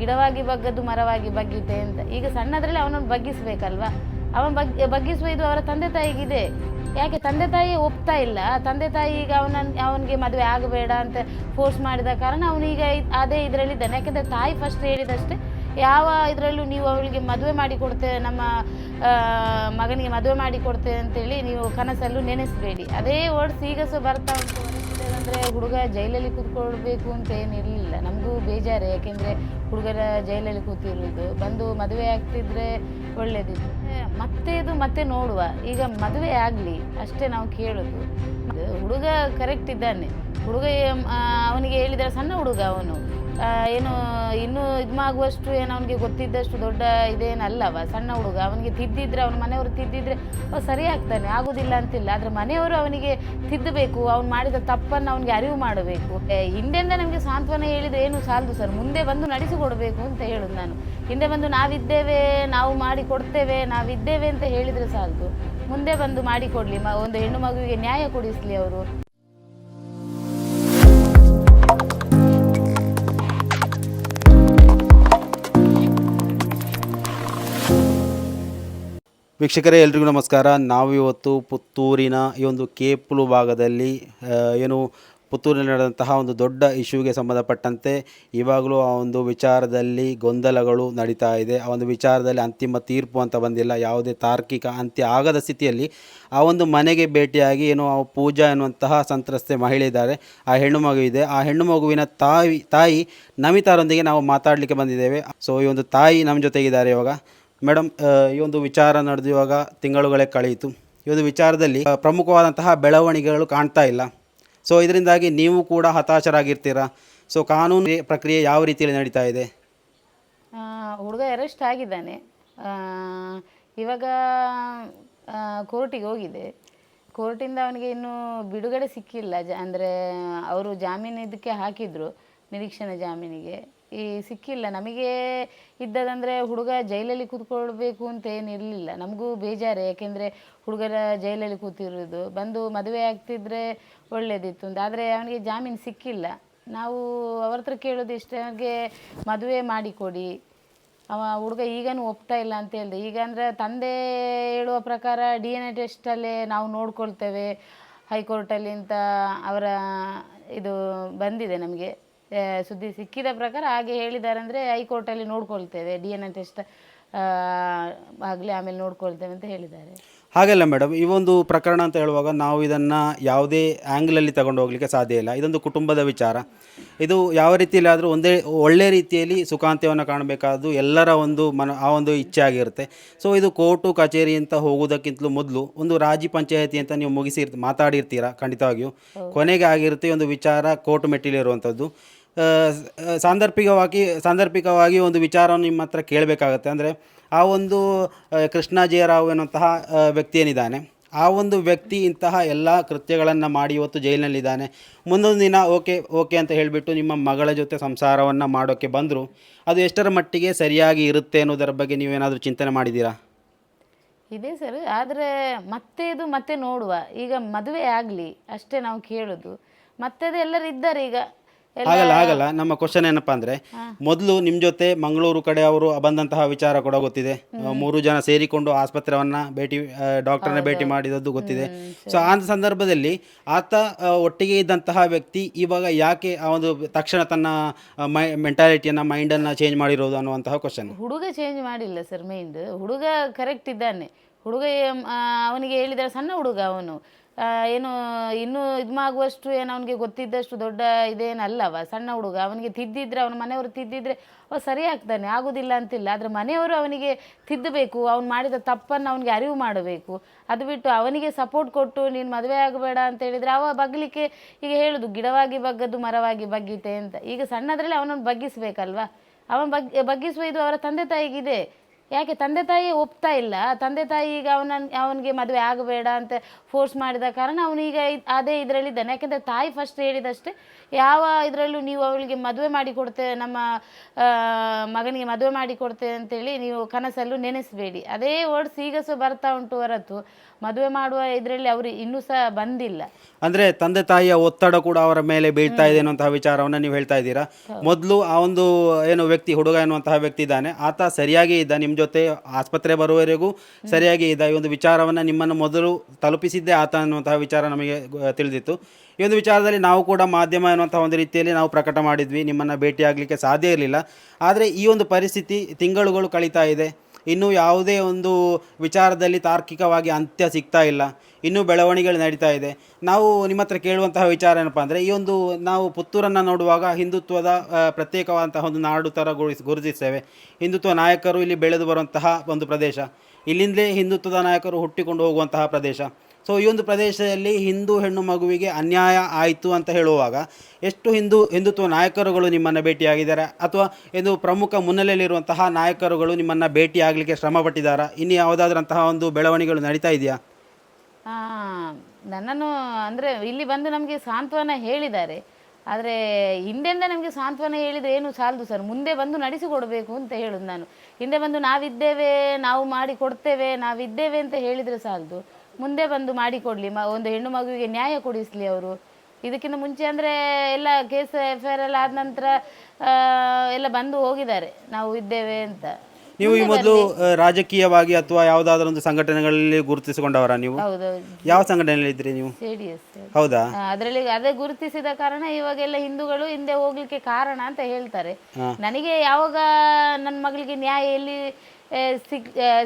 ಗಿಡವಾಗಿ ಬಗ್ಗದ್ದು, ಮರವಾಗಿ ಬಗ್ಗಿದ್ದೆ ಅಂತ. ಈಗ ಸಣ್ಣದ್ರಲ್ಲಿ ಅವನನ್ನು ಬಗ್ಗಿಸ್ಬೇಕಲ್ವಾ? ಅವನ ಬಗ್, ಬಗ್ಗಿಸುವ ಇದು ಅವರ ತಂದೆ ತಾಯಿಗಿದೆ. ಯಾಕೆ? ತಂದೆ ತಾಯಿ ಒಪ್ತಾ ಇಲ್ಲ. ತಂದೆ ತಾಯಿ ಈಗ ಅವನ ಅವನಿಗೆ ಮದುವೆ ಆಗಬೇಡ ಅಂತ ಫೋರ್ಸ್ ಮಾಡಿದ ಕಾರಣ ಅವನೀಗ ಅದೇ ಇದರಲ್ಲಿ ಇದ್ದಾನೆ ಯಾಕೆಂದರೆ ತಾಯಿ ಫಸ್ಟ್ ಹೇಳಿದಷ್ಟೇ, ಯಾವ ಇದರಲ್ಲೂ ನೀವು ಅವಳಿಗೆ ಮದುವೆ ಮಾಡಿ ಕೊಡ್ತೇವೆ ನಮ್ಮ ಮಗನಿಗೆ ಮದುವೆ ಮಾಡಿ ಕೊಡ್ತೇವೆ ಅಂತೇಳಿ ನೀವು ಕನಸಲ್ಲೂ ನೆನೆಸಬೇಡಿ. ಅದೇ ವರ್ಡ್ಸ್ ಈಗ ಸಹ ಬರ್ತಾ ಉಂಟು. ಅಂದರೆ ಹುಡುಗ ಜೈಲಲ್ಲಿ ಕೂತ್ಕೊಳ್ಬೇಕು ಅಂತ ಏನಿರಲಿಲ್ಲ ನಮಗೂ ಬೇಜಾರು, ಯಾಕೆಂದರೆ ಹುಡುಗರ ಜೈಲಲ್ಲಿ ಕೂತಿರೋದು. ಬಂದು ಮದುವೆ ಆಗ್ತಿದ್ರೆ ಒಳ್ಳೆಯದಿತ್ತು ಮತ್ತೆ ಇದು ಮತ್ತೆ ನೋಡುವ. ಈಗ ಮದುವೆ ಆಗಲಿ, ಅಷ್ಟೇ ನಾವು ಕೇಳೋದು. ಹುಡುಗ ಕರೆಕ್ಟ್ ಇದ್ದಾನೆ. ಹುಡುಗ ಅವನಿಗೆ ಹೇಳಿದರೆ ಸಣ್ಣ ಹುಡುಗ ಅವನು. ಏನು ಇನ್ನೂ ಇದ್ಮಾಗುವಷ್ಟು ಏನು ಅವನಿಗೆ ಗೊತ್ತಿದ್ದಷ್ಟು ದೊಡ್ಡ ಇದೇನಲ್ಲವ ಸಣ್ಣ ಹುಡುಗ. ಅವನಿಗೆ ತಿದ್ದಿದ್ರೆ ಅವನ ಮನೆಯವರು ತಿದ್ದಿದ್ರೆ ಅವ ಸರಿ ಆಗ್ತಾನೆ ಆಗುದಿಲ್ಲ ಅಂತಿಲ್ಲ. ಆದರೆ ಮನೆಯವರು ಅವನಿಗೆ ತಿದ್ದಬೇಕು ಅವ್ನು ಮಾಡಿದ ತಪ್ಪನ್ನು ಅವನಿಗೆ ಅರಿವು ಮಾಡಬೇಕು. ಏ, ಹಿಂದೆಂದ ನಮಗೆ ಸಾಂತ್ವನ ಹೇಳಿದ್ರೆ ಏನು ಸಾಲದು ಸರ್? ಮುಂದೆ ಬಂದು ನಡೆಸಿಕೊಡಬೇಕು ಅಂತ ಹೇಳುದು ನಾನು. ಹಿಂದೆ ಬಂದು ನಾವಿದ್ದೇವೆ ನಾವು ಮಾಡಿ ಕೊಡ್ತೇವೆ ನಾವಿದ್ದೇವೆ ಅಂತ ಹೇಳಿದರೆ ಸಾಲದು. ಮುಂದೆ ಬಂದು ಮಾಡಿಕೊಡ್ಲಿ ಮ ಒಂದು ಹೆಣ್ಣು ಮಗುವಿಗೆ ನ್ಯಾಯ ಕೊಡಿಸ್ಲಿ ಅವರು. ವೀಕ್ಷಕರೇ, ಎಲ್ರಿಗೂ ನಮಸ್ಕಾರ. ನಾವು ಇವತ್ತು ಪುತ್ತೂರಿನ ಈ ಒಂದು ಕೇಪ್ಲು ಭಾಗದಲ್ಲಿ ಏನು ಪುತ್ತೂರಿನಲ್ಲಿ ನಡೆದಂತಹ ಒಂದು ದೊಡ್ಡ ಇಶ್ಯೂಗೆ ಸಂಬಂಧಪಟ್ಟಂತೆ ಇವಾಗಲೂ ಆ ಒಂದು ವಿಚಾರದಲ್ಲಿ ಗೊಂದಲಗಳು ನಡೀತಾ ಇದೆ. ಆ ಒಂದು ವಿಚಾರದಲ್ಲಿ ಅಂತಿಮ ತೀರ್ಪು ಅಂತ ಬಂದಿಲ್ಲ. ಯಾವುದೇ ತಾರ್ಕಿಕ ಅಂತ್ಯ ಆಗದ ಸ್ಥಿತಿಯಲ್ಲಿ ಆ ಒಂದು ಮನೆಗೆ ಭೇಟಿಯಾಗಿ ಏನು ಆ ಪೂಜಾ ಎನ್ನುವಂತಹ ಸಂತ್ರಸ್ತೆ ಮಹಿಳೆ ಇದ್ದಾರೆ. ಆ ಹೆಣ್ಣು ಮಗು ಇದೆ. ಆ ಹೆಣ್ಣು ಮಗುವಿನ ತಾಯಿ ತಾಯಿ ನಮಿತಾರೊಂದಿಗೆ ನಾವು ಮಾತಾಡಲಿಕ್ಕೆ ಬಂದಿದ್ದೇವೆ. ಸೊ ಈ ಒಂದು ತಾಯಿ ನಮ್ಮ ಜೊತೆಗಿದ್ದಾರೆ ಇವಾಗ. ಮೇಡಮ್ ಈ ಒಂದು ವಿಚಾರ ನಡೆದು ಇವಾಗ ತಿಂಗಳುಗಳೇ ಕಳೆಯಿತು. ಈ ಒಂದು ವಿಚಾರದಲ್ಲಿ ಪ್ರಮುಖವಾದಂತಹ ಬೆಳವಣಿಗೆಗಳು ಕಾಣ್ತಾ ಇಲ್ಲ. ಸೊ ಇದರಿಂದಾಗಿ ನೀವು ಕೂಡ ಹತಾಶರಾಗಿರ್ತೀರಾ? ಸೊ ಕಾನೂನು ಪ್ರಕ್ರಿಯೆ ಯಾವ ರೀತಿಯಲ್ಲಿ ನಡೀತಾ ಇದೆ? ಹುಡುಗ ಅರೆಸ್ಟ್ ಆಗಿದ್ದಾನೆ. ಇವಾಗ ಕೋರ್ಟಿಗೆ ಹೋಗಿದೆ. ಕೋರ್ಟಿಂದ ಅವನಿಗೆ ಇನ್ನೂ ಬಿಡುಗಡೆ ಸಿಕ್ಕಿಲ್ಲ. ಜ ಅಂದರೆ, ಅವರು ಜಾಮೀನು ಇದಕ್ಕೆ ಹಾಕಿದ್ರು, ನಿರೀಕ್ಷಣೆ ಜಾಮೀನಿಗೆ. ಈ ಸಿಕ್ಕಿಲ್ಲ. ನಮಗೆ ಇದ್ದದಂದರೆ ಹುಡುಗ ಜೈಲಲ್ಲಿ ಕೂತ್ಕೊಳ್ಬೇಕು ಅಂತ ಏನಿರಲಿಲ್ಲ. ನಮಗೂ ಬೇಜಾರು. ಯಾಕೆಂದರೆ ಹುಡುಗರ ಜೈಲಲ್ಲಿ ಕೂತಿರೋದು. ಬಂದು ಮದುವೆ ಆಗ್ತಿದ್ರೆ ಒಳ್ಳೆಯದಿತ್ತು ಅಂತ. ಆದರೆ ಅವನಿಗೆ ಜಾಮೀನು ಸಿಕ್ಕಿಲ್ಲ. ನಾವು ಅವ್ರ ಹತ್ರ ಕೇಳೋದು ಇಷ್ಟೇ. ಅವನಿಗೆ ಮದುವೆ ಮಾಡಿಕೊಡಿ. ಅವ ಹುಡುಗ ಈಗನೂ ಒಪ್ತಾ ಇಲ್ಲ ಅಂತ ಹೇಳಿದೆ. ಈಗ ಅಂದರೆ ತಂದೆ ಹೇಳುವ ಪ್ರಕಾರ ಡಿ ಎನ್ ಎ ಟೆಸ್ಟಲ್ಲೇ ನಾವು ನೋಡ್ಕೊಳ್ತೇವೆ. ಹೈಕೋರ್ಟಲ್ಲಿ ಅಂತ ಅವರ ಇದು ಬಂದಿದೆ ನಮಗೆ. ಸುದ್ದಿ ಸಿಕ್ಕಿದ ಪ್ರಕಾರ ಹಾಗೆ ಹೇಳಿದ್ದಾರೆ ಅಂದರೆ ಹೈಕೋರ್ಟಲ್ಲಿ ನೋಡ್ಕೊಳ್ತೇವೆ ಡಿ ಎನ್ ಎ ಟೆಸ್ಟ್ ಆಗಲಿ ಆಮೇಲೆ ನೋಡ್ಕೊಳ್ತೇವೆ ಅಂತ ಹೇಳಿದ್ದಾರೆ. ಹಾಗೆಲ್ಲ ಮೇಡಮ್ ಈ ಒಂದು ಪ್ರಕರಣ ಅಂತ ಹೇಳುವಾಗ ನಾವು ಇದನ್ನು ಯಾವುದೇ ಆ್ಯಂಗಲಲ್ಲಿ ತಗೊಂಡು ಹೋಗಲಿಕ್ಕೆ ಸಾಧ್ಯ ಇಲ್ಲ. ಇದೊಂದು ಕುಟುಂಬದ ವಿಚಾರ. ಇದು ಯಾವ ರೀತಿಯಲ್ಲಿ ಆದರೂ ಒಂದೇ ಒಳ್ಳೆ ರೀತಿಯಲ್ಲಿ ಸುಖಾಂತ್ಯವನ್ನು ಕಾಣಬೇಕಾದ್ದು ಎಲ್ಲರ ಒಂದು ಮನ ಆ ಒಂದು ಇಚ್ಛೆ ಆಗಿರುತ್ತೆ. ಸೊ ಇದು ಕೋರ್ಟು ಕಚೇರಿ ಅಂತ ಹೋಗುವುದಕ್ಕಿಂತಲೂ ಮೊದಲು ಒಂದು ರಾಜಿ ಪಂಚಾಯತಿ ಅಂತ ನೀವು ಮುಗಿಸಿ ಮಾತಾಡಿರ್ತೀರಾ ಖಂಡಿತವಾಗಿಯೂ. ಕೊನೆಗೆ ಆಗಿರುತ್ತೆ ಒಂದು ವಿಚಾರ ಕೋರ್ಟ್ ಮೆಟ್ಟಿಲಿರುವಂಥದ್ದು. ಸಾಂದರ್ಭಿಕವಾಗಿ ಸಾಂದರ್ಭಿಕವಾಗಿ ಒಂದು ವಿಚಾರವನ್ನು ನಿಮ್ಮ ಹತ್ರ ಕೇಳಬೇಕಾಗತ್ತೆ. ಅಂದರೆ ಆ ಒಂದು ಕೃಷ್ಣಾಜಯರಾವ್ ಕೃಷ್ಣ ಜಯರಾವ್ ಎನ್ನುವಂತಹ ವ್ಯಕ್ತಿ ಏನಿದ್ದಾನೆ ಆ ಒಂದು ವ್ಯಕ್ತಿ ಇಂತಹ ಎಲ್ಲ ಕೃತ್ಯಗಳನ್ನು ಮಾಡಿ ಇವತ್ತು ಜೈಲಿನಲ್ಲಿದ್ದಾನೆ. ಮುಂದೊಂದು ದಿನ ಓಕೆ ಓಕೆ ಅಂತ ಹೇಳಿಬಿಟ್ಟು ನಿಮ್ಮ ಮಗಳ ಜೊತೆ ಸಂಸಾರವನ್ನು ಮಾಡೋಕ್ಕೆ ಬಂದರು. ಅದು ಎಷ್ಟರ ಮಟ್ಟಿಗೆ ಸರಿಯಾಗಿ ಇರುತ್ತೆ ಅನ್ನೋದರ ಬಗ್ಗೆ ನೀವೇನಾದರೂ ಚಿಂತನೆ ಮಾಡಿದ್ದೀರಾ? ಇದೆ ಸರ್, ಆದರೆ ಮತ್ತೆ ಇದು ಮತ್ತೆ ನೋಡುವ. ಈಗ ಮದುವೆ ಆಗಲಿ, ಅಷ್ಟೇ ನಾವು ಕೇಳೋದು. ಮತ್ತೆ ಅದು ಎಲ್ಲರೂ ಇದ್ದಾರೆ ಈಗ. ಆಗಲ್ಲ ಆಗಲ್ಲ ನಮ್ಮ ಕ್ವಶನ್ ಏನಪ್ಪಾ ಅಂದ್ರೆ ಮೊದಲು ನಿಮ್ಮ ಜೊತೆ ಮಂಗಳೂರು ಕಡೆ ಅವರು ಬಂದಂತಹ ವಿಚಾರ ಕೂಡ ಗೊತ್ತಿದೆ. ಮೂರು ಜನ ಸೇರಿಕೊಂಡು ಆಸ್ಪತ್ರೆಯನ್ನ ಭೇಟಿ ಡಾಕ್ಟರ್ನ ಭೇಟಿ ಮಾಡಿದದ್ದು ಗೊತ್ತಿದೆ. ಸೊ ಆ ಸಂದರ್ಭದಲ್ಲಿ ಆತ ಒಟ್ಟಿಗೆ ಇದ್ದಂತಹ ವ್ಯಕ್ತಿ ಇವಾಗ ಯಾಕೆ ಆ ಒಂದು ತಕ್ಷಣ ತನ್ನ ಮೈ ಮೈಂಡ್ ಮೈಂಡನ್ನು ಚೇಂಜ್ ಮಾಡಿರೋದು ಅನ್ನುವಂತಹ ಕ್ವಶನ್ ಹುಡುಗ ಚೇಂಜ್ ಮಾಡಿಲ್ಲ ಸರ್ ಮೈಂಡ್ ಹುಡುಗ ಕರೆಕ್ಟ್ ಇದ್ದಾನೆ. ಹುಡುಗ ಅವನಿಗೆ ಹೇಳಿದರೆ ಸಣ್ಣ ಹುಡುಗ ಅವನು. ಏನು, ಇನ್ನೂ ಇದ್ಮಾಗುವಷ್ಟು ಏನು ಅವನಿಗೆ ಗೊತ್ತಿದ್ದಷ್ಟು ದೊಡ್ಡ ಇದೇನಲ್ಲವ, ಸಣ್ಣ ಹುಡುಗ, ಅವನಿಗೆ ತಿದ್ದಿದ್ರೆ, ಅವನ ಮನೆಯವರು ತಿದ್ದಿದ್ರೆ ಅವ ಸರಿ ಆಗ್ತಾನೆ, ಆಗುದಿಲ್ಲ ಅಂತಿಲ್ಲ. ಆದರೆ ಮನೆಯವರು ಅವನಿಗೆ ತಿದ್ದಬೇಕು, ಅವ್ನು ಮಾಡಿದ ತಪ್ಪನ್ನು ಅವನಿಗೆ ಅರಿವು ಮಾಡಬೇಕು. ಅದು ಬಿಟ್ಟು ಅವನಿಗೆ ಸಪೋರ್ಟ್ ಕೊಟ್ಟು, ನೀನು ಮದುವೆ ಆಗಬೇಡ ಅಂತ ಹೇಳಿದ್ರೆ ಅವ ಬಗ್ಲಿಕ್ಕೆ ಈಗ ಹೇಳುದು, ಗಿಡವಾಗಿ ಬಗ್ಗದ್ದು, ಮರವಾಗಿ ಬಗ್ಗಿತೆ ಅಂತ. ಈಗ ಸಣ್ಣದ್ರಲ್ಲಿ ಅವನನ್ನು ಬಗ್ಗಿಸ್ಬೇಕಲ್ವಾ? ಅವನ ಬಗ್, ಬಗ್ಗಿಸುವ ಇದು ಅವರ ತಂದೆ ತಾಯಿಗಿದೆ. ಯಾಕೆ ತಂದೆ ತಾಯಿ ಒಪ್ತಾ ಇಲ್ಲ? ತಂದೆ ತಾಯಿ ಈಗ ಅವನ ಅವನಿಗೆ ಮದುವೆ ಆಗಬೇಡ ಅಂತ ಫೋರ್ಸ್ ಮಾಡಿದ ಕಾರಣ ಅವನೀಗ ಈಗ ಅದೇ ಇದರಲ್ಲಿದ್ದಾನೆ. ಯಾಕೆಂದರೆ ತಾಯಿ ಫಸ್ಟ್ ಹೇಳಿದಷ್ಟೇ ಯಾವ ಇದರಲ್ಲೂ ನೀವು ಅವಳಿಗೆ ಮದುವೆ ಮಾಡಿ ಕೊಡ್ತೇವೆ ನಮ್ಮ ಮಗನಿಗೆ ಮದುವೆ ಮಾಡಿ ಕೊಡ್ತೇವೆ ಅಂತೇಳಿ ನೀವು ಕನಸಲ್ಲೂ ನೆನೆಸಬೇಡಿ. ಅದೇ ವರ್ಡ್ಸ್ ಈಗ ಸಹ ಬರ್ತಾ ಉಂಟು ಹೊರತು. ಮದುವೆ ಮಾಡುವ ಇದರಲ್ಲಿ ಅವರು ಇನ್ನೂ ಸಹ ಬಂದಿಲ್ಲ. ಅಂದ್ರೆ ತಂದೆ ತಾಯಿಯ ಒತ್ತಡ ಕೂಡ ಅವರ ಮೇಲೆ ಬೀಳ್ತಾ ಇದೆ ಅನ್ನುವಂತಹ ವಿಚಾರವನ್ನ ನೀವು ಹೇಳ್ತಾ ಇದ್ದೀರಾ? ಮೊದಲು ಆ ಒಂದು ಏನು ವ್ಯಕ್ತಿ ಹುಡುಗ ಎನ್ನುವಂತಹ ವ್ಯಕ್ತಿ ಇದ್ದಾನೆ. ಆತ ಸರಿಯಾಗಿ ಇದ್ದ ನಿಮ್ಮ ಜೊತೆ ಆಸ್ಪತ್ರೆ ಬರುವವರೆಗೂ ಸರಿಯಾಗಿ ಇದೆ ಈ ಒಂದು ವಿಚಾರವನ್ನು ನಿಮ್ಮನ್ನು ಮೊದಲು ತಲುಪಿಸಿದ್ದೇ ಆತ ಅನ್ನುವಂತಹ ವಿಚಾರ ನಮಗೆ ತಿಳಿದಿತ್ತು. ಈ ಒಂದು ವಿಚಾರದಲ್ಲಿ ನಾವು ಕೂಡ ಮಾಧ್ಯಮ ಅನ್ನುವಂತಹ ಒಂದು ರೀತಿಯಲ್ಲಿ ನಾವು ಪ್ರಕಟ ಮಾಡಿದ್ವಿ. ನಿಮ್ಮನ್ನು ಭೇಟಿಯಾಗಲಿಕ್ಕೆ ಸಾಧ್ಯ ಇರಲಿಲ್ಲ. ಆದರೆ ಈ ಒಂದು ಪರಿಸ್ಥಿತಿ ತಿಂಗಳುಗಳು ಕಳೀತಾ ಇದೆ. ಇನ್ನೂ ಯಾವುದೇ ಒಂದು ವಿಚಾರದಲ್ಲಿ ತಾರ್ಕಿಕವಾಗಿ ಅಂತ್ಯ ಸಿಗ್ತಾ ಇಲ್ಲ. ಇನ್ನೂ ಬೆಳವಣಿಗೆಗಳು ನಡೀತಾ ಇದೆ. ನಾವು ನಿಮ್ಮ ಹತ್ರ ಕೇಳುವಂತಹ ವಿಚಾರ ಏನಪ್ಪ ಅಂದರೆ, ಈ ಒಂದು ನಾವು ಪುತ್ತೂರನ್ನು ನೋಡುವಾಗ ಹಿಂದುತ್ವದ ಪ್ರತ್ಯೇಕವಾದಂತಹ ಒಂದು ನಾಡು ಥರ ಗುರುಸ್ ಗುರುತಿಸ್ತೇವೆ. ಹಿಂದುತ್ವ ನಾಯಕರು ಇಲ್ಲಿ ಬೆಳೆದು ಬರುವಂತಹ ಒಂದು ಪ್ರದೇಶ. ಇಲ್ಲಿಂದಲೇ ಹಿಂದುತ್ವದ ನಾಯಕರು ಹುಟ್ಟಿಕೊಂಡು ಹೋಗುವಂತಹ ಪ್ರದೇಶ. ಸೊ ಈ ಒಂದು ಪ್ರದೇಶದಲ್ಲಿ ಹಿಂದೂ ಹೆಣ್ಣು ಮಗುವಿಗೆ ಅನ್ಯಾಯ ಆಯಿತು ಅಂತ ಹೇಳುವಾಗ ಎಷ್ಟು ಹಿಂದೂ ಹಿಂದುತ್ವ ನಾಯಕರುಗಳು ನಿಮ್ಮನ್ನು ಭೇಟಿಯಾಗಿದ್ದಾರೆ? ಅಥವಾ ಇದು ಪ್ರಮುಖ ಮುನ್ನೆಲೆಯಲ್ಲಿರುವಂತಹ ನಾಯಕರುಗಳು ನಿಮ್ಮನ್ನು ಭೇಟಿಯಾಗಲಿಕ್ಕೆ ಶ್ರಮ ಪಟ್ಟಿದ್ದಾರಾ ಇನ್ನು ಯಾವುದಾದ್ರಂತಹ ಒಂದು ಬೆಳವಣಿಗೆಗಳು ನಡೀತಾ ಇದೆಯಾ? ನನ್ನನ್ನು ಅಂದರೆ ಇಲ್ಲಿ ಬಂದು ನಮಗೆ ಸಾಂತ್ವನ ಹೇಳಿದ್ದಾರೆ. ಆದರೆ ಹಿಂದೆಂದ ನಮಗೆ ಸಾಂತ್ವನ ಹೇಳಿದರೆ ಏನು ಸಾಲದು ಸರ್? ಮುಂದೆ ಬಂದು ನಡೆಸಿಕೊಡಬೇಕು ಅಂತ ಹೇಳೋದು ನಾನು. ಹಿಂದೆ ಬಂದು ನಾವಿದ್ದೇವೆ, ನಾವು ಮಾಡಿ ಕೊಡ್ತೇವೆ, ನಾವಿದ್ದೇವೆ ಅಂತ ಹೇಳಿದರೆ ಸಾಲದು. ಮುಂದೆ ಬಂದು ಮಾಡಿಕೊಡ್ಲಿ ಮ ಒಂದು ಹೆಣ್ಣು ಮಗುವಿಗೆ ನ್ಯಾಯ ಕೊಡಿಸ್ಲಿ ಅವರು. ಇದಕ್ಕಿಂತ ಮುಂಚೆ ಅಂದರೆ ಎಲ್ಲ ಕೇಸ್ ಎಫ್ ಐ ಆರ್ ಎಲ್ಲ ಆದ ನಂತರ ಎಲ್ಲ ಬಂದು ಹೋಗಿದ್ದಾರೆ. ನಾವು ಇದ್ದೇವೆ ಅಂತ. ನೀವು ಈ ಮೊದಲು ರಾಜಕೀಯವಾಗಿ ಅಥವಾ ಯಾವುದಾದ್ರೂ ಒಂದು ಸಂಘಟನೆಗಳಲ್ಲಿ ಗುರುತಿಸಿಕೊಂಡವರ ನೀವು? ಯಾವ ಸಂಘಟನೆಯಲ್ಲಿ ಇದ್ರಿ ನೀವು? ಹೌದಾ? ಅದರಲ್ಲಿ ಅದೇ ಗುರುತಿಸಿದ ಕಾರಣ ಇವಾಗೆಲ್ಲ ಹಿಂದೂಗಳು ಹಿಂದೆ ಹೋಗ್ಲಿಕ್ಕೆ ಕಾರಣ ಅಂತ ಹೇಳ್ತಾರೆ. ನನಗೆ ಯಾವಾಗ ನನ್ನ ಮಗಳಿಗೆ ನ್ಯಾಯ ಎಲ್ಲಿ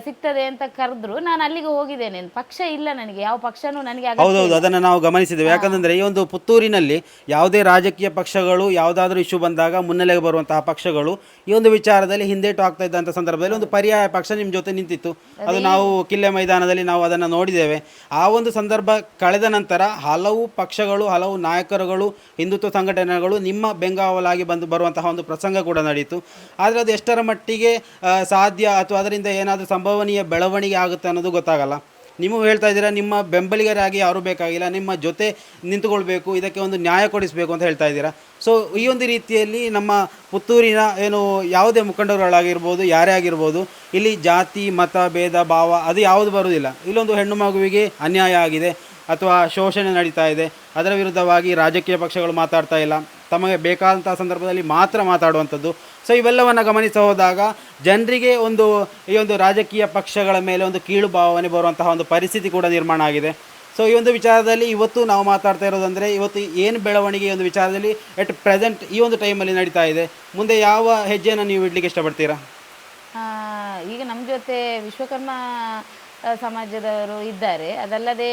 ಸಿಗ್ತದೆ ಅಂತ ಕರೆದ್ರು. ನಾನು ಅಲ್ಲಿಗೆ ಹೋಗಿದ್ದೇನೆ. ಪಕ್ಷ ಇಲ್ಲ ನನಗೆ. ಯಾವ ಪಕ್ಷನೂ ನನಗೆ ಅಗತ್ಯ ಹೌದೌದು ಅದನ್ನು ನಾವು ಗಮನಿಸಿದ್ದೇವೆ. ಯಾಕಂತಂದ್ರೆ ಈ ಒಂದು ಪುತ್ತೂರಿನಲ್ಲಿ ಯಾವುದೇ ರಾಜಕೀಯ ಪಕ್ಷಗಳು ಯಾವುದಾದ್ರೂ ಇಶ್ಯೂ ಬಂದಾಗ ಮುನ್ನೆಲೆಗೆ ಬರುವಂತಹ ಪಕ್ಷಗಳು ಈ ಒಂದು ವಿಚಾರದಲ್ಲಿ ಹಿಂದೇಟು ಆಗ್ತಾ ಇದ್ದಂಥ ಸಂದರ್ಭದಲ್ಲಿ ಒಂದು ಪರ್ಯಾಯ ಪಕ್ಷ ನಿಮ್ಮ ಜೊತೆ ನಿಂತಿತ್ತು. ಅದು ನಾವು ಕಿಲ್ಲೆ ಮೈದಾನದಲ್ಲಿ ನಾವು ಅದನ್ನು ನೋಡಿದ್ದೇವೆ. ಆ ಒಂದು ಸಂದರ್ಭ ಕಳೆದ ನಂತರ ಹಲವು ಪಕ್ಷಗಳು ಹಲವು ನಾಯಕರುಗಳು ಹಿಂದುತ್ವ ಸಂಘಟನೆಗಳು ನಿಮ್ಮ ಬೆಂಗಾವಲಾಗಿ ಬಂದು ಬರುವಂತಹ ಒಂದು ಪ್ರಸಂಗ ಕೂಡ ನಡೆಯಿತು. ಆದರೆ ಅದು ಎಷ್ಟರ ಮಟ್ಟಿಗೆ ಸಾಧ್ಯ ಅಥವಾ ಅದರಿಂದ ಏನಾದರೂ ಸಂಭವನೀಯ ಬೆಳವಣಿಗೆ ಆಗುತ್ತೆ ಅನ್ನೋದು ಗೊತ್ತಾಗಲ್ಲ. ನೀವು ಹೇಳ್ತಾ ಇದ್ದೀರಾ, ನಿಮ್ಮ ಬೆಂಬಲಿಗರಾಗಿ ಯಾರೂ ಬೇಕಾಗಿಲ್ಲ, ನಿಮ್ಮ ಜೊತೆ ನಿಂತುಕೊಳ್ಬೇಕು, ಇದಕ್ಕೆ ಒಂದು ನ್ಯಾಯ ಕೊಡಿಸಬೇಕು ಅಂತ ಹೇಳ್ತಾ ಇದ್ದೀರಾ. ಸೊ ಈ ಒಂದು ರೀತಿಯಲ್ಲಿ ನಮ್ಮ ಪುತ್ತೂರಿನ ಏನು ಯಾವುದೇ ಮುಖಂಡರುಗಳಾಗಿರ್ಬೋದು, ಯಾರೇ ಆಗಿರ್ಬೋದು, ಇಲ್ಲಿ ಜಾತಿ, ಮತ, ಭೇದ, ಭಾವ ಅದು ಯಾವುದು ಬರುವುದಿಲ್ಲ. ಇಲ್ಲೊಂದು ಹೆಣ್ಣು ಮಗುವಿಗೆ ಅನ್ಯಾಯ ಆಗಿದೆ ಅಥವಾ ಶೋಷಣೆ ನಡೀತಾ ಇದೆ, ಅದರ ವಿರುದ್ಧವಾಗಿ ರಾಜಕೀಯ ಪಕ್ಷಗಳು ಮಾತಾಡ್ತಾ ಇಲ್ಲ. ತಮಗೆ ಬೇಕಾದಂಥ ಸಂದರ್ಭದಲ್ಲಿ ಮಾತ್ರ ಮಾತಾಡುವಂಥದ್ದು. ಸೊ ಇವೆಲ್ಲವನ್ನು ಗಮನಿಸ ಹೋದಾಗ ಜನರಿಗೆ ಒಂದು, ಈ ಒಂದು ರಾಜಕೀಯ ಪಕ್ಷಗಳ ಮೇಲೆ ಒಂದು ಕೀಳು ಭಾವನೆ ಬರುವಂತಹ ಒಂದು ಪರಿಸ್ಥಿತಿ ಕೂಡ ನಿರ್ಮಾಣ ಆಗಿದೆ. ಸೊ ಈ ಒಂದು ವಿಚಾರದಲ್ಲಿ ಇವತ್ತು ನಾವು ಮಾತಾಡ್ತಾ ಇರೋದಂದರೆ, ಇವತ್ತು ಏನು ಬೆಳವಣಿಗೆ ಒಂದು ವಿಚಾರದಲ್ಲಿ ಎಟ್ ಪ್ರೆಸೆಂಟ್ ಈ ಒಂದು ಟೈಮಲ್ಲಿ ನಡೀತಾ ಇದೆ. ಮುಂದೆ ಯಾವ ಹೆಜ್ಜೆಯನ್ನು ನೀವು ಇಡಲಿಕ್ಕೆ ಇಷ್ಟಪಡ್ತೀರಾ? ಈಗ ನಮ್ಮ ಜೊತೆ ವಿಶ್ವಕರ್ಮ ಸಮಾಜದವರು ಇದ್ದಾರೆ. ಅದಲ್ಲದೆ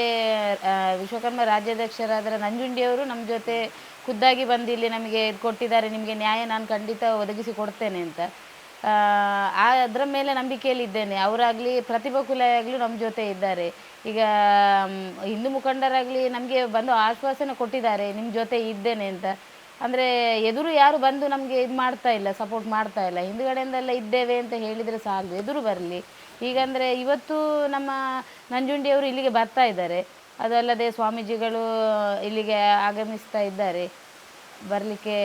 ವಿಶ್ವಕರ್ಮ ರಾಜ್ಯಾಧ್ಯಕ್ಷರಾದ ನಂಜುಂಡಿಯವರು ನಮ್ಮ ಜೊತೆ ಖುದ್ದಾಗಿ ಬಂದು ಇಲ್ಲಿ ನಮಗೆ ಕೊಟ್ಟಿದ್ದಾರೆ, ನಿಮಗೆ ನ್ಯಾಯ ನಾನು ಖಂಡಿತ ಒದಗಿಸಿ ಕೊಡ್ತೇನೆ ಅಂತ. ಅದರ ಮೇಲೆ ನಂಬಿಕೆಯಲ್ಲಿದ್ದೇನೆ ಅವರಾಗಲಿ ಪ್ರತಿಭಾ ನಮ್ಮ ಜೊತೆ ಇದ್ದಾರೆ. ಈಗ ಹಿಂದೂ ಮುಖಂಡರಾಗಲಿ ನಮಗೆ ಬಂದು ಆಶ್ವಾಸನೆ ಕೊಟ್ಟಿದ್ದಾರೆ, ನಿಮ್ಮ ಜೊತೆ ಇದ್ದೇನೆ ಅಂತ. ಅಂದರೆ ಎದುರು ಯಾರು ಬಂದು ನಮಗೆ ಇದು ಮಾಡ್ತಾ ಇಲ್ಲ ಸಪೋರ್ಟ್ ಮಾಡ್ತಾ ಇಲ್ಲ. ಹಿಂದುಗಡೆಯಿಂದೆಲ್ಲ ಇದ್ದೇವೆ ಅಂತ ಹೇಳಿದರೆ ಸಾಲದು ಎದುರು ಬರಲಿ. ಈಗಂದರೆ ಇವತ್ತು ನಮ್ಮ ನಂಜುಂಡಿಯವರು ಇಲ್ಲಿಗೆ ಬರ್ತಾ ಇದ್ದಾರೆ. ಅದಲ್ಲದೆ ಸ್ವಾಮೀಜಿಗಳು ಇಲ್ಲಿಗೆ ಆಗಮಿಸ್ತಾ ಇದ್ದಾರೆ. ಬರ್ಲಿಕ್ಕೆ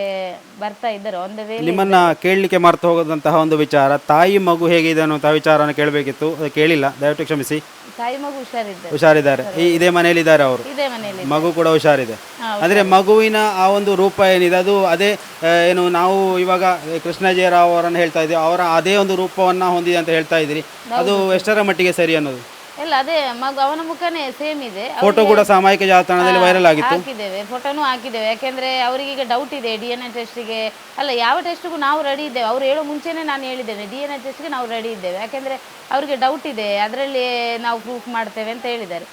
ಬರ್ತಾ ಇದ್ದಾರೆ. ಆನ್ ದ ವೇ ನಿಮ್ಮನ್ನ ಕೇಳಲಿಕ್ಕೆ ಮಾರ್ತ ಹೋಗೋದಂತಹ ಒಂದು ವಿಚಾರ ತಾಯಿ ಮಗು ಹೇಗಿದೆ ಅನ್ನುವಂತಹ ವಿಚಾರನ ಕೇಳಬೇಕಿತ್ತು. ಅದು ಕೇಳಿಲ್ಲ. ದಯವಿಟ್ಟು ಕ್ಷಮಿಸಿ. ತಾಯಿ ಮಗು ಹುಷಾರಿದ್ದಾರೆ. ಹುಷಾರಿದ್ದಾರೆ. ಈ ಇದೇ ಮನೆಯಲ್ಲಿ ಇದ್ದಾರೆ ಅವರು. ಇದೇ ಮನೆಯಲ್ಲಿ ಮಗು ಕೂಡ ಹುಷಾರಿದೆ. ಅಂದ್ರೆ ಮಗುವಿನ ಆ ಒಂದು ರೂಪ ಏನಿದೆ ಅದು ಅದೇ ಆ, ಏನು ನಾವು ಇವಾಗ ಕೃಷ್ಣಜಯರಾವ್ ಅವರನ್ನು ಹೇಳ್ತಾ ಇದ್ದೀವಿ. ಅವರ ಅದೇ ಒಂದು ರೂಪವನ್ನ ಹೊಂದಿದೆ ಅಂತ ಹೇಳ್ತಾ ಇದ್ದೀರಿ. ಅದು ಎಷ್ಟರ ಮಟ್ಟಿಗೆ ಸರಿ ಅನ್ನೋದು? ಎಲ್ಲ ಅದೇ ಮಗು ಅವನ ಮುಖನೇ ಸೇಮ್ ಇದೆ. ಫೋಟೋ ಕೂಡ ಸಾಮಾಜಿಕ ಜಾಲತಾಣದಲ್ಲಿ ವೈರಲ್ ಆಗಿತ್ತು. ಹಾಕಿದ್ದೇವೆ ಫೋಟೋನು ಹಾಕಿದ್ದೇವೆ. ಯಾಕೆಂದ್ರೆ ಅವರಿಗೆ ಈಗ ಡೌಟ್ ಇದೆ ಡಿ ಎನ್ ಎ ಟೆಸ್ಟಿಗೆ ಅಲ್ಲ ಯಾವ ಟೆಸ್ಟ್ಗೂ ನಾವು ರೆಡಿ ಇದ್ದೇವೆ. ಅವ್ರು ಹೇಳೋ ಮುಂಚೆನೇ ನಾನು ಹೇಳಿದ್ದೇನೆ ಡಿ ಎನ್ ಎ ಟೆಸ್ಟ್ಗೆ ನಾವು ರೆಡಿ ಇದ್ದೇವೆ. ಯಾಕೆಂದ್ರೆ ಅವರಿಗೆ ಡೌಟ್ ಇದೆ ಅದರಲ್ಲಿ ನಾವು ಪ್ರೂಫ್ ಮಾಡ್ತೇವೆ ಅಂತ ಹೇಳಿದ್ದಾರೆ.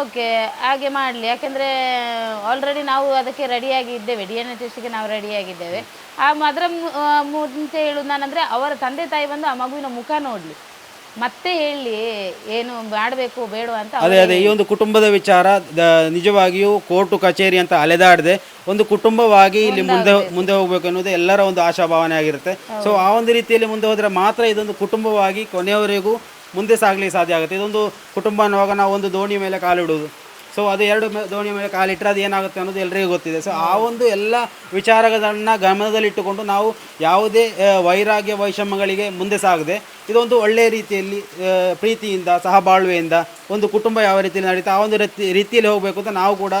ಓಕೆ ಹಾಗೆ ಮಾಡಲಿ. ಯಾಕೆಂದರೆ ಆಲ್ರೆಡಿ ನಾವು ಅದಕ್ಕೆ ರೆಡಿಯಾಗಿ ಇದ್ದೇವೆ. ಡಿ ಎನ್ ಎ ಟೆಸ್ಟಿಗೆ ನಾವು ರೆಡಿಯಾಗಿದ್ದೇವೆ ಆ ಅದರ ಮುಂಚೆ ಹೇಳುದು ನಾನಂದರೆ ಅವರ ತಂದೆ ತಾಯಿ ಬಂದು ಆ ಮಗುವಿನ ಮುಖ ನೋಡಲಿ. ಮತ್ತೆ ಹೇಳಿ ಏನು ಮಾಡಬೇಕು ಬೇಡ ಅಂತ ಅದೇ ಅದೇ ಈ ಒಂದು ಕುಟುಂಬದ ವಿಚಾರ ದ- ನಿಜವಾಗಿಯೂ ಕೋರ್ಟು ಕಚೇರಿ ಅಂತ ಅಲೆದಾಡದೆ. ಒಂದು ಕುಟುಂಬವಾಗಿ ಇಲ್ಲಿ ಮುಂದೆ ಮುಂದೆ ಹೋಗ್ಬೇಕು. ಅನ್ನೋದು ಎಲ್ಲರ ಒಂದು ಆಶಾಭಾವನೆ ಆಗಿರುತ್ತೆ. ಸೊ ಆ ಒಂದು ರೀತಿಯಲ್ಲಿ ಮುಂದೆ ಹೋದ್ರೆ ಮಾತ್ರ ಇದೊಂದು ಕುಟುಂಬವಾಗಿ ಕೊನೆಯವರೆಗೂ ಮುಂದೆ ಸಾಗಲಿಕ್ಕೆ ಸಾಧ್ಯ ಆಗುತ್ತೆ. ಇದೊಂದು ಕುಟುಂಬ ಅನ್ನುವಾಗ ನಾವು ಒಂದು ದೋಣಿ ಮೇಲೆ ಕಾಲಿಡುವುದು. ಸೊ ಅದು ಎರಡು ದೋಣಿಯ ದೋಣಿ ಮೇಲೆ ಕಾಲಿಟ್ಟರೆ ಅದು ಏನಾಗುತ್ತೆ ಅನ್ನೋದು ಎಲ್ಲರಿಗೂ ಗೊತ್ತಿದೆ. ಸೊ ಆ ಒಂದು ಎಲ್ಲ ವಿಚಾರಗಳನ್ನು ಗಮನದಲ್ಲಿಟ್ಟುಕೊಂಡು ನಾವು ಯಾವುದೇ ವೈರಾಗ್ಯ ವೈಷಮ್ಯಗಳಿಗೆ ಮುಂದೆ ಸಾಗದೆ, ಇದೊಂದು ಒಳ್ಳೆಯ ರೀತಿಯಲ್ಲಿ ಪ್ರೀತಿಯಿಂದ, ಸಹಬಾಳ್ವೆಯಿಂದ ಒಂದು ಕುಟುಂಬ ಯಾವ ರೀತಿಯಲ್ಲಿ ನಡೀತಾ, ಆ ಒಂದು ರೀತಿ, ರೀತಿಯಲ್ಲಿ ಹೋಗಬೇಕು ಅಂತ ನಾವು ಕೂಡ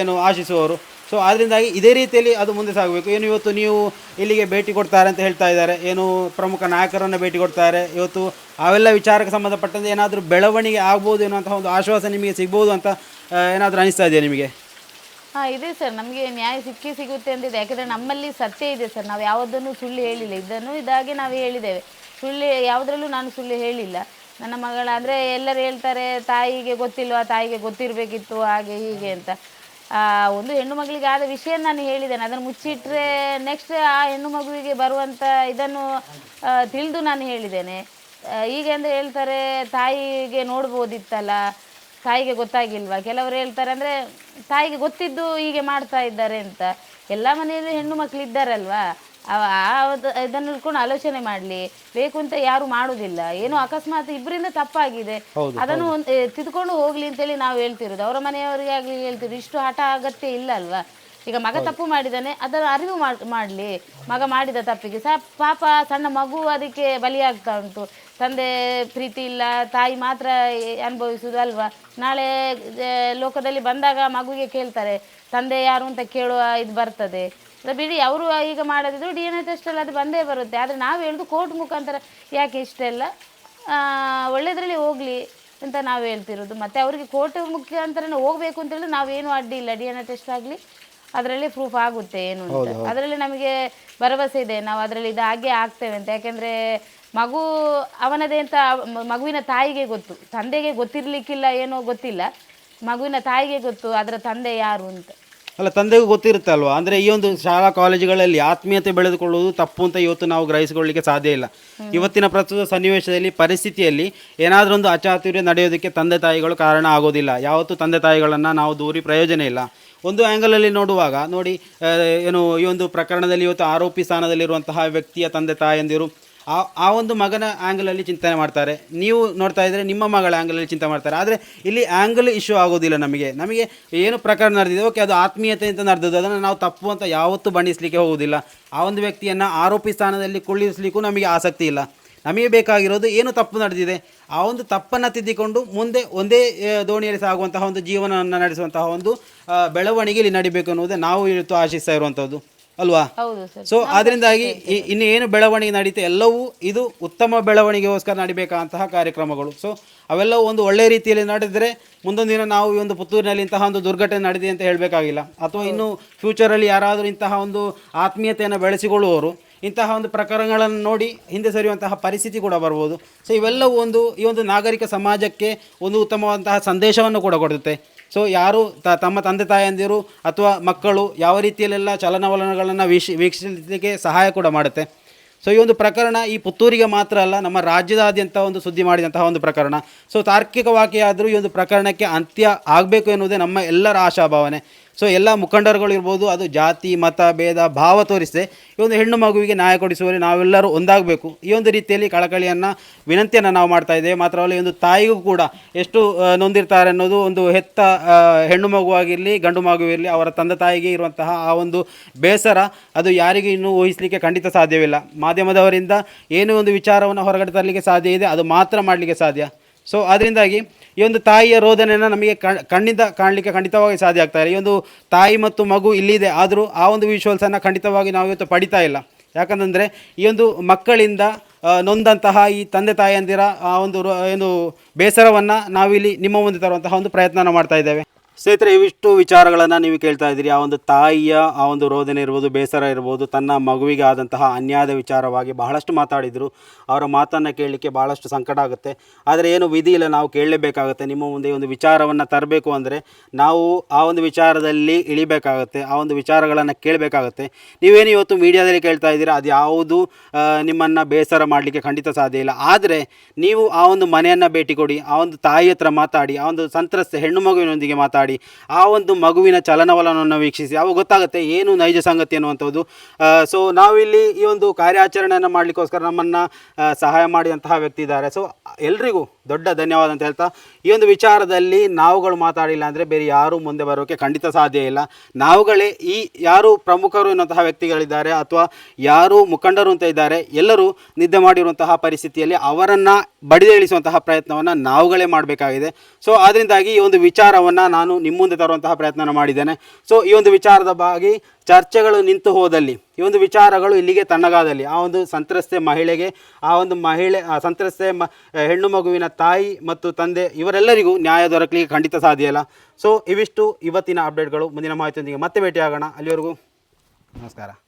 ಏನು ಆಶಿಸುವವರು. ಸೊ ಅದರಿಂದಾಗಿ ಇದೇ ರೀತಿಯಲ್ಲಿ ಅದು ಮುಂದೆ ಸಾಗಬೇಕು. ಏನು ಇವತ್ತು ನೀವು ಇಲ್ಲಿಗೆ ಭೇಟಿ ಕೊಡ್ತಾರೆ ಅಂತ ಹೇಳ್ತಾ ಇದ್ದಾರೆ. ಏನು ಪ್ರಮುಖ ನಾಯಕರನ್ನು ಭೇಟಿ ಕೊಡ್ತಾರೆ. ಇವತ್ತು ಅವೆಲ್ಲ ವಿಚಾರಕ್ಕೆ ಸಂಬಂಧಪಟ್ಟಂತೆ ಏನಾದರೂ ಬೆಳವಣಿಗೆ ಆಗ್ಬೋದು ಎನ್ನುವಂಥ ಒಂದು ಆಶ್ವಾಸ ನಿಮಗೆ ಸಿಗ್ಬೋದು ಅಂತ ಏನಾದರೂ ಅನಿಸ್ತಾ ಇದೆಯಾ ನಿಮಗೆ? ಹಾಂ, ಇದೆ ಸರ್. ನಮಗೆ ನ್ಯಾಯ ಸಿಕ್ಕಿ ಸಿಗುತ್ತೆ ಅಂತಿದೆ ಯಾಕಂದರೆ ನಮ್ಮಲ್ಲಿ ಸತ್ಯ ಇದೆ ಸರ್. ನಾವು ಯಾವುದನ್ನು ಸುಳ್ಳು ಹೇಳಿಲ್ಲ. ಇದನ್ನು ಇದಾಗಿ ನಾವು ಹೇಳಿದ್ದೇವೆ. ಸುಳ್ಳು ಯಾವುದರಲ್ಲೂ ನಾನು ಸುಳ್ಳು ಹೇಳಿಲ್ಲ. ನನ್ನ ಮಗಳ ಅಂದರೆ ಎಲ್ಲರೂ ಹೇಳ್ತಾರೆ, ತಾಯಿಗೆ ಗೊತ್ತಿಲ್ವಾ? ತಾಯಿಗೆ ಗೊತ್ತಿರಬೇಕಿತ್ತು, ಹಾಗೆ ಹೀಗೆ ಅಂತ. ಒಂದು ಹೆಣ್ಣು ಮಗಳಿಗೆ ಆದ ವಿಷಯ ನಾನು ಹೇಳಿದ್ದೇನೆ. ಅದನ್ನು ಮುಚ್ಚಿಟ್ರೆ ನೆಕ್ಸ್ಟ್ ಆ ಹೆಣ್ಣು ಮಗುವಿಗೆ ಬರುವಂಥ ಇದನ್ನು ತಿಳಿದು ನಾನು ಹೇಳಿದ್ದೇನೆ. ಈಗ ಅಂದರೆ ಹೇಳ್ತಾರೆ, ತಾಯಿಗೆ ನೋಡ್ಬೋದಿತ್ತಲ್ಲ. ತಾಯಿಗೆ ಗೊತ್ತಾಗಿಲ್ವಾ? ಕೆಲವರು ಹೇಳ್ತಾರೆ ಅಂದರೆ ತಾಯಿಗೆ ಗೊತ್ತಿದ್ದು ಹೀಗೆ ಮಾಡ್ತಾ ಇದ್ದಾರೆ ಅಂತ. ಎಲ್ಲ ಮನೆಯಲ್ಲಿ ಹೆಣ್ಣು ಮಕ್ಕಳು ಇದ್ದಾರಲ್ವಾ? ಇದನ್ನು ಹಿಡ್ಕೊಂಡು ಆಲೋಚನೆ ಮಾಡಲಿ. ಬೇಕು ಅಂತ ಯಾರು ಮಾಡುವುದಿಲ್ಲ ಏನೋ ಅಕಸ್ಮಾತ್ ಇಬ್ಬರಿಂದ ತಪ್ಪಾಗಿದೆ. ಅದನ್ನು ಒಂದ್- ತಿದ್ಕೊಂಡು ಹೋಗ್ಲಿ ಅಂತೇಳಿ ನಾವು ಹೇಳ್ತಿರೋದು. ಅವರ ಮನೆಯವರಿಗೆ ಆಗಲಿ ಹೇಳ್ತಿರೋದು. ಇಷ್ಟು ಹಠ ಅಗತ್ಯ ಇಲ್ಲ ಅಲ್ವಾ ಈಗ ಮಗ ತಪ್ಪು ಮಾಡಿದ್ದಾನೆ ಅದನ್ನು ಅರಿವು ಮಾಡಲಿ. ಮಗ ಮಾಡಿದ ತಪ್ಪಿಗೆ. ಸಹ ಪಾಪ ಸಣ್ಣ ಮಗು ಅದಕ್ಕೆ ಬಲಿಯಾಗ್ತಾ ಉಂಟು. ತಂದೆ ಪ್ರೀತಿ ಇಲ್ಲ ತಾಯಿ ಮಾತ್ರ ಅನುಭವಿಸುವುದು ಅಲ್ವಾ? ನಾಳೆ ಲೋಕದಲ್ಲಿ ಬಂದಾಗ ಮಗುವಿಗೆ ಕೇಳ್ತಾರೆ ತಂದೆ ಯಾರು ಅಂತ ಕೇಳುವ ಇದು ಬರ್ತದೆ. ಅದು ಬಿಡಿ ಅವರು ಈಗ ಮಾಡೋದಿದ್ರು ಡಿ ಎನ್ ಎ ಟೆಸ್ಟಲ್ಲಿ ಅದು ಬಂದೇ ಬರುತ್ತೆ. ಆದರೆ ನಾವು ಹೇಳೋದು ಕೋರ್ಟ್ ಮುಖಾಂತರ. ಯಾಕೆ ಇಷ್ಟೆಲ್ಲ? ಆ, ಒಳ್ಳೆಯದ್ರಲ್ಲಿ ಹೋಗಲಿ ಅಂತ ನಾವು ಹೇಳ್ತಿರೋದು. ಮತ್ತು ಅವರಿಗೆ ಕೋರ್ಟ್ ಮುಖಾಂತರನೇ ಹೋಗಬೇಕು ಅಂತ ಹೇಳಿದ್ರೆ ನಾವೇನು ಅಡ್ಡಿ ಇಲ್ಲ. ಡಿ ಎನ್ ಎ ಟೆಸ್ಟ್ ಆಗಲಿ ಅದರಲ್ಲಿ ಪ್ರೂಫ್ ಆಗುತ್ತೆ ಏನು ಅಂತ. ಅದರಲ್ಲಿ ನಮಗೆ ಭರವಸೆ ಇದೆ. ನಾವು ಅದರಲ್ಲಿ ಇದು ಹಾಗೆ ಆಗ್ತೇವೆ ಅಂತ. ಯಾಕೆಂದರೆ ಮಗು ಅವನದೇ ಅಂತ ಮಗುವಿನ ತಾಯಿಗೆ ಗೊತ್ತು. ತಂದೆಗೆ ಗೊತ್ತಿರ್ಲಿಕ್ಕಿಲ್ಲ ಏನೋ ಗೊತ್ತಿಲ್ಲ. ಮಗುವಿನ ತಾಯಿಗೆ ಗೊತ್ತು ಅದರ ತಂದೆ ಯಾರು ಅಂತ. ಅಲ್ಲ ತಂದೆಗೂ ಗೊತ್ತಿರುತ್ತೆ ಅಲ್ವಾ ಅಂದರೆ ಈ ಒಂದು ಶಾಲಾ ಕಾಲೇಜುಗಳಲ್ಲಿ ಆತ್ಮೀಯತೆ ಬೆಳೆದುಕೊಳ್ಳುವುದು ತಪ್ಪು ಅಂತ ಇವತ್ತು ನಾವು ಗ್ರಹಿಸಿಕೊಳ್ಳಲಿಕ್ಕೆ ಸಾಧ್ಯ ಇಲ್ಲ. ಇವತ್ತಿನ ಪ್ರಸ್ತುತ ಸನ್ನಿವೇಶದಲ್ಲಿ ಪರಿಸ್ಥಿತಿಯಲ್ಲಿ ಏನಾದರೂ ಒಂದು ಅಚಾತುರ್ಯ ನಡೆಯೋದಕ್ಕೆ ತಂದೆ ತಾಯಿಗಳು ಕಾರಣ ಆಗೋದಿಲ್ಲ. ಯಾವತ್ತೂ ತಂದೆ ತಾಯಿಗಳನ್ನು ನಾವು ದೂರಿ ಪ್ರಯೋಜನ ಇಲ್ಲ. ಒಂದು ಆ್ಯಂಗಲಲ್ಲಿ ನೋಡುವಾಗ ನೋಡಿ ಏನು ಈ ಒಂದು ಪ್ರಕರಣದಲ್ಲಿ ಇವತ್ತು ಆರೋಪಿ ಸ್ಥಾನದಲ್ಲಿರುವಂತಹ ವ್ಯಕ್ತಿಯ ತಂದೆ ತಾಯಂದಿರು ಆ ಆ ಒಂದು ಮಗನ ಆ್ಯಂಗಲಲ್ಲಿ ಚಿಂತನೆ ಮಾಡ್ತಾರೆ. ನೀವು ನೋಡ್ತಾ ಇದ್ದರೆ ನಿಮ್ಮ ಮಗಳ ಆ್ಯಂಗಲಲ್ಲಿ ಚಿಂತೆ ಮಾಡ್ತಾರೆ. ಆದರೆ ಇಲ್ಲಿ ಆ್ಯಂಗಲ್ ಇಶ್ಯೂ ಆಗೋದಿಲ್ಲ ನಮಗೆ. ನಮಗೆ ಏನು ಪ್ರಕರಣ ನಡೆದಿದೆ ಓಕೆ ಅದು ಆತ್ಮೀಯತೆ ಅಂತ ನಡೆದದ್ದು. ಅದನ್ನು ನಾವು ತಪ್ಪು ಅಂತ ಯಾವತ್ತೂ ಬಣ್ಣಿಸಲಿಕ್ಕೆ ಹೋಗೋದಿಲ್ಲ. ಆ ಒಂದು ವ್ಯಕ್ತಿಯನ್ನು ಆರೋಪಿ ಸ್ಥಾನದಲ್ಲಿ ಕುಳ್ಳಿರಿಸಲಿಕ್ಕೂ ನಮಗೆ ಆಸಕ್ತಿ ಇಲ್ಲ. ನಮಗೆ ಬೇಕಾಗಿರೋದು ಏನು ತಪ್ಪು ನಡೆದಿದೆ. ಆ ಒಂದು ತಪ್ಪನ್ನು ತಿದ್ದಿಕೊಂಡು ಮುಂದೆ ಒಂದೇ ದೋಣಿಯಲ್ಲಿ ಸಾಗುವಂತಹ ಒಂದು ಜೀವನವನ್ನು ನಡೆಸುವಂತಹ ಒಂದು ಬೆಳವಣಿಗೆ ಇಲ್ಲಿ ನಡಿಬೇಕು ಅನ್ನೋದೇ ನಾವು ಇವತ್ತು ಆಶಿಸ್ತಾ ಇರುವಂಥದ್ದು ಅಲ್ವಾ? ಸೊ ಅದರಿಂದಾಗಿ ಇನ್ನು ಏನು ಬೆಳವಣಿಗೆ ನಡೀತೆ ಎಲ್ಲವೂ ಇದು ಉತ್ತಮ ಬೆಳವಣಿಗೆಗೋಸ್ಕರ ನಡಿಬೇಕಾದಂತಹ ಕಾರ್ಯಕ್ರಮಗಳು. ಸೊ ಅವೆಲ್ಲವೂ ಒಂದು ಒಳ್ಳೆಯ ರೀತಿಯಲ್ಲಿ ನಡೆದರೆ ಮುಂದೊಂದು ದಿನ ನಾವು ಈ ಒಂದು ಪುತ್ತೂರಿನಲ್ಲಿ ಇಂತಹ ಒಂದು ದುರ್ಘಟನೆ ನಡೆದಿದೆ ಅಂತ ಹೇಳಬೇಕಾಗಿಲ್ಲ. ಅಥವಾ ಇನ್ನು ಫ್ಯೂಚರಲ್ಲಿ ಯಾರಾದರೂ ಇಂತಹ ಒಂದು ಆತ್ಮೀಯತೆಯನ್ನು ಬೆಳೆಸಿಕೊಳ್ಳುವವರು ಇಂತಹ ಒಂದು ಪ್ರಕರಣಗಳನ್ನು ನೋಡಿ ಹಿಂದೆ ಸರಿಯುವಂತಹ ಪರಿಸ್ಥಿತಿ ಕೂಡ ಬರ್ಬೋದು. ಸೊ ಇವೆಲ್ಲವೂ ಒಂದು ಈ ಒಂದು ನಾಗರಿಕ ಸಮಾಜಕ್ಕೆ ಒಂದು ಉತ್ತಮವಾದಂತಹ ಸಂದೇಶವನ್ನು ಕೂಡ ಕೊಡುತ್ತೆ. ಸೊ ಯಾರು ತ, ತಮ್ಮ ತಂದೆ ತಾಯಂದಿರು ಅಥವಾ ಮಕ್ಕಳು ಯಾವ ರೀತಿಯಲ್ಲೆಲ್ಲ ಚಲನವಲನಗಳನ್ನು ವೀಕ್ಷ, ವೀಕ್ಷಿಸಲಿಕ್ಕೆ ಸಹಾಯ ಕೂಡ ಮಾಡುತ್ತೆ. ಸೊ ಈ ಒಂದು ಪ್ರಕರಣ ಈ ಪುತ್ತೂರಿಗೆ ಮಾತ್ರ ಅಲ್ಲ, ನಮ್ಮ ರಾಜ್ಯದಾದ್ಯಂತ ಒಂದು ಸುದ್ದಿ ಮಾಡಿದಂತಹ ಒಂದು ಪ್ರಕರಣ. ಸೊ ತಾರ್ಕಿಕವಾಗಿ ಆದರೂ ಈ ಒಂದು ಪ್ರಕರಣಕ್ಕೆ ಅಂತ್ಯ ಆಗಬೇಕು ಎನ್ನುವುದೇ ನಮ್ಮ ಎಲ್ಲರ ಆಶಾಭಾವನೆ. ಸೊ ಎಲ್ಲ ಮುಖಂಡರುಗಳು ಇರ್ಬೋದು, ಅದು ಜಾತಿ, ಮತ, ಭೇದ, ಭಾವ ತೋರಿಸದೆ, ಈ ಒಂದು ಹೆಣ್ಣು ಮಗುವಿಗೆ ನ್ಯಾಯ ಕೊಡಿಸುವಲ್ಲಿ ನಾವೆಲ್ಲರೂ ಒಂದಾಗಬೇಕು. ಈ ಒಂದು ರೀತಿಯಲ್ಲಿ ಕಳಕಳಿಯನ್ನು, ವಿನಂತಿಯನ್ನು ನಾವು ಮಾಡ್ತಾ ಇದ್ದೇವೆ. ಮಾತ್ರವಲ್ಲ ಒಂದು ತಾಯಿಗೂ ಕೂಡ ಎಷ್ಟು ನೊಂದಿರ್ತಾರೆ ಅನ್ನೋದು ಒಂದು ಹೆತ್ತ ಹೆಣ್ಣು ಮಗುವಾಗಿರಲಿ ಗಂಡು ಮಗುವಿರಲಿ ಅವರ ತಂದೆ ತಾಯಿಗೆ ಇರುವಂತಹ ಆ ಒಂದು ಬೇಸರ, ಅದು ಯಾರಿಗೂ ಇನ್ನೂ ಊಹಿಸಲಿಕ್ಕೆ ಖಂಡಿತ ಸಾಧ್ಯವಿಲ್ಲ. ಮಾಧ್ಯಮದವರಿಂದ ಏನೋ ಒಂದು ವಿಚಾರವನ್ನು ಹೊರಗಡೆ ತರಲಿಕ್ಕೆ ಸಾಧ್ಯ ಇದೆ, ಅದು ಮಾತ್ರ ಮಾಡಲಿಕ್ಕೆ ಸಾಧ್ಯ. ಸೊ ಅದರಿಂದಾಗಿ ಈ ಒಂದು ತಾಯಿಯ ರೋದನೆಯನ್ನು ನಮಗೆ ಕಣ್- ಕಣ್ಣಿಂದ ಕಾಣಲಿಕ್ಕೆ ಖಂಡಿತವಾಗಿ ಸಾಧ್ಯ ಆಗ್ತಾ ಇಲ್ಲ. ಈ ಒಂದು ತಾಯಿ ಮತ್ತು ಮಗು ಇಲ್ಲಿದೆ ಆದರೂ ಆ ಒಂದು ವಿಶ್ವಾಸನ ಖಂಡಿತವಾಗಿ ನಾವು ಇವತ್ತು ಪಡಿತಾ ಇಲ್ಲ. ಯಾಕಂತಂದರೆ ಈ ಒಂದು ಮಕ್ಕಳಿಂದ ನೊಂದಂತಹ ಈ ತಂದೆ ತಾಯಿಯಂದಿರ ಆ ಒಂದು ಏನು ಬೇಸರವನ್ನು ನಾವಿಲ್ಲಿ ನಿಮ್ಮ ಮುಂದೆ ತರುವಂತಹ ಒಂದು ಪ್ರಯತ್ನನ ಮಾಡ್ತಾ ಇದ್ದೇವೆ. ಸ್ನೇಹಿತರೆ, ಇವಿಷ್ಟು ವಿಚಾರಗಳನ್ನು ನೀವು ಕೇಳ್ತಾ ಇದ್ದೀರಿ. ಆ ಒಂದು ತಾಯಿಯ, ಆ ಒಂದು ರೋದನೆ ಇರ್ಬೋದು, ಬೇಸರ ಇರ್ಬೋದು, ತನ್ನ ಮಗುವಿಗೆ ಆದಂತಹ ಅನ್ಯಾಯದ ವಿಚಾರವಾಗಿ ಬಹಳಷ್ಟು ಮಾತಾಡಿದರು. ಅವರ ಮಾತನ್ನು ಕೇಳಲಿಕ್ಕೆ ಬಹಳಷ್ಟು ಸಂಕಟ ಆಗುತ್ತೆ. ಆದರೆ ಏನು ವಿಧಿ ಇಲ್ಲ, ನಾವು ಕೇಳಲೇಬೇಕಾಗುತ್ತೆ. ನಿಮ್ಮ ಮುಂದೆ ಒಂದು ವಿಚಾರವನ್ನು ತರಬೇಕು ಅಂದರೆ ನಾವು ಆ ಒಂದು ವಿಚಾರದಲ್ಲಿ ಇಳಿಬೇಕಾಗುತ್ತೆ, ಆ ಒಂದು ವಿಚಾರಗಳನ್ನು ಕೇಳಬೇಕಾಗುತ್ತೆ. ನೀವೇನು ಇವತ್ತು ಮೀಡಿಯಾದಲ್ಲಿ ಕೇಳ್ತಾ ಇದ್ದೀರಾ? ಅದು ಯಾವುದು ನಿಮ್ಮನ್ನು ಬೇಸರ ಮಾಡಲಿಕ್ಕೆ ಖಂಡಿತ ಸಾಧ್ಯ ಇಲ್ಲ. ಆದರೆ ನೀವು ಆ ಒಂದು ಮನೆಯನ್ನು ಭೇಟಿ ಕೊಡಿ, ಆ ಒಂದು ತಾಯಿ ಹತ್ರ ಮಾತಾಡಿ, ಆ ಒಂದು ಸಂತ್ರಸ್ತೆ, ಹೆಣ್ಣು ಮಗುವಿನೊಂದಿಗೆ ಮಾತಾಡಿ ಆ ಒಂದು ಮಗುವಿನ ಚಲನವಲನವನ್ನು ವೀಕ್ಷಿಸಿ. ಅವಾಗ ಗೊತ್ತಾಗುತ್ತೆ ಏನು ನೈಜ ಸಂಗತಿ ಅನ್ನುವಂಥದ್ದು ಸೊ ನಾವಿಲ್ಲಿ ಈ ಒಂದು ಕಾರ್ಯಾಚರಣೆಯನ್ನು ಮಾಡಲಿಕ್ಕೋಸ್ಕರ ನಮ್ಮನ್ನು ಸಹಾಯ ಮಾಡಿದಂತಹ ವ್ಯಕ್ತಿ ಇದ್ದಾರೆ. ಸೊ ಎಲ್ರಿಗೂ ದೊಡ್ಡ ಧನ್ಯವಾದ ಅಂತ ಹೇಳ್ತಾ, ಈ ಒಂದು ವಿಚಾರದಲ್ಲಿ ನಾವುಗಳು ಮಾತಾಡಿಲ್ಲ ಅಂದರೆ ಬೇರೆ ಯಾರೂ ಮುಂದೆ ಬರೋಕ್ಕೆ ಖಂಡಿತ ಸಾಧ್ಯ ಇಲ್ಲ. ನಾವುಗಳೇ ಈ ಯಾರು ಪ್ರಮುಖರು ಎನ್ನುವಂತಹ ವ್ಯಕ್ತಿಗಳಿದ್ದಾರೆ ಅಥವಾ ಯಾರು ಮುಖಂಡರು ಅಂತ ಇದ್ದಾರೆ, ಎಲ್ಲರೂ ನಿದ್ದೆ ಮಾಡಿರುವಂತಹ ಪರಿಸ್ಥಿತಿಯಲ್ಲಿ ಅವರನ್ನು ಬಡಿದೇಳಿಸುವಂತಹ ಪ್ರಯತ್ನವನ್ನು ನಾವುಗಳೇ ಮಾಡಬೇಕಾಗಿದೆ. ಸೊ ಅದರಿಂದಾಗಿ ಈ ಒಂದು ವಿಚಾರವನ್ನು ನಾನು ನಿಮ್ಮ ಮುಂದೆ ತರುವಂತಹ ಪ್ರಯತ್ನ ಮಾಡಿದ್ದೇನೆ. ಸೊ ಈ ಒಂದು ವಿಚಾರದ ಬಾಗಿ ಚರ್ಚೆಗಳು ನಿಂತು ಹೋದಲ್ಲಿ, ಈ ಒಂದು ವಿಚಾರಗಳು ಇಲ್ಲಿಗೆ ತಣ್ಣಗಾದಲ್ಲಿ, ಆ ಒಂದು ಸಂತ್ರಸ್ತೆ ಮಹಿಳೆಗೆ, ಆ ಒಂದು ಮಹಿಳೆ ಸಂತ್ರಸ್ತೆ ಮ ಹೆಣ್ಣು ಮಗುವಿನ ತಾಯಿ ಮತ್ತು ತಂದೆ ಇವರೆಲ್ಲರಿಗೂ ನ್ಯಾಯ ದೊರಕಲಿಕ್ಕೆ ಖಂಡಿತ ಸಾಧ್ಯ ಇಲ್ಲ. ಸೊ ಇವಿಷ್ಟು ಇವತ್ತಿನ ಅಪ್ಡೇಟ್ಗಳು ಮುಂದಿನ ಮಾಹಿತಿಯೊಂದಿಗೆ ಮತ್ತೆ ಭೇಟಿಯಾಗೋಣ. ಅಲ್ಲಿವರೆಗೂ ನಮಸ್ಕಾರ.